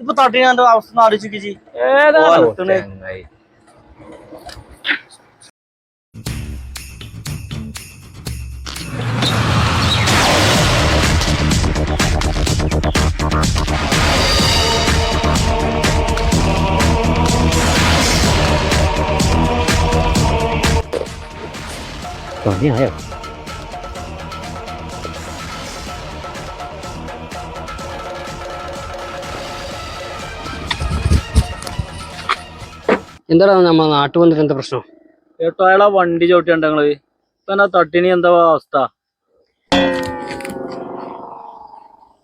ഇപ്പൊ തട്ടിനാന്റെ അവസ്ഥ. ചങ്ങായി? പണിയായോ? എന്താടാ നമ്മ നാട്ടിൽ വന്നിട്ട് എന്താ പ്രശ്നം? ഏട്ടാ അയാളാ വണ്ടി ചവിട്ടിയുണ്ട് ഞങ്ങൾ ഇപ്പൊ തട്ടിനി എന്താ അവസ്ഥ?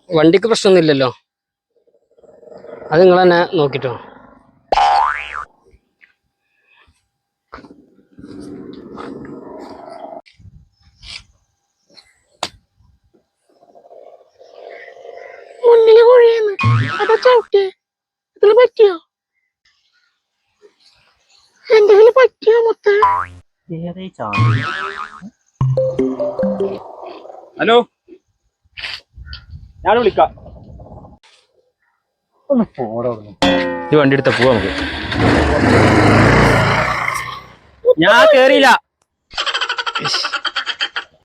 വണ്ടിക്ക് പ്രശ്നമൊന്നുമില്ലല്ലോ. അത് നിങ്ങൾ തന്നെ നോക്കിട്ടോ. മുന്നിൽ കോഴിയാണ് അതാ ചവിട്ടിയേ. ഇതിൽ പറ്റിയോ? എന്തെങ്കിലും പറ്റിയോ മൊത്ത ഹലോ ഞാൻ വിളിക്കാം. ഈ വണ്ടി എടുത്ത പോവാ നമുക്ക്. ഞാൻ കേറിയില്ല.